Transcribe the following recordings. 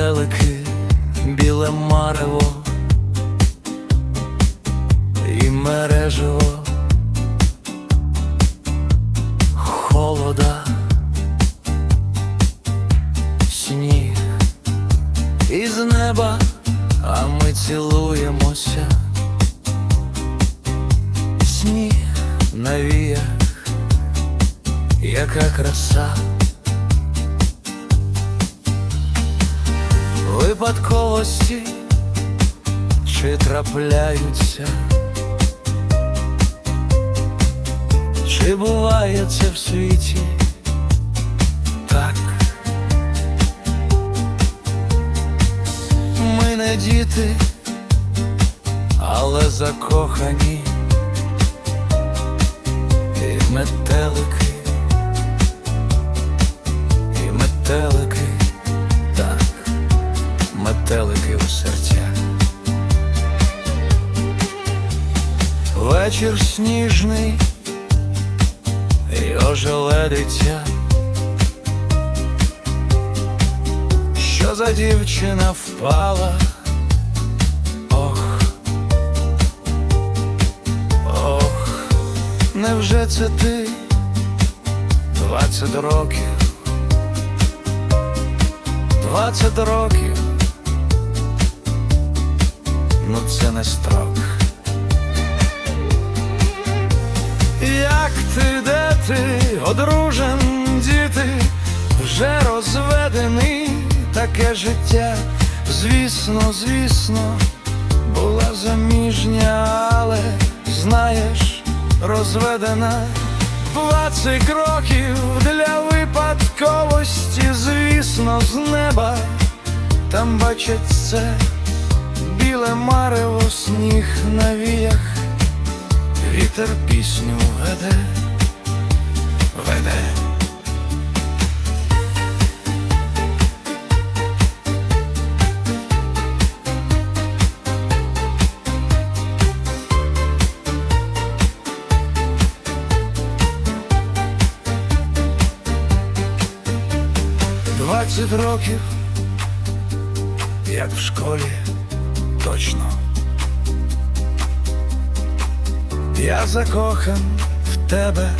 метелики, біле марево і мережево, холода, сніг із неба, а ми цілуємося, сніг на віях, яка краса. Випадковості чи трапляються, чи буває це в світі так. Ми не діти, але закохані і метелики, серцях. Вечір сніжний і ожеледиться. Що за дівчина впала? Ох, ох, невже це ти? Двадцять років, двадцять років, ну це не строк. Як ти, де ти, одружен, діти, вже розведений, таке життя, звісно, звісно, була заміжня, але знаєш, розведена. Двадцять кроків для випадковості, звісно, з неба там бачать це біле сніг на віях. Вітер пісню веде, веде. Двадцять років, як в школі, точно. Я закохан в тебе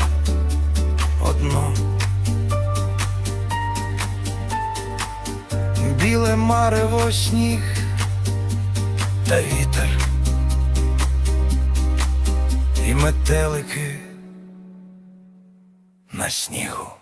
одну. Біле марево сніг та вітер і метелики на снігу.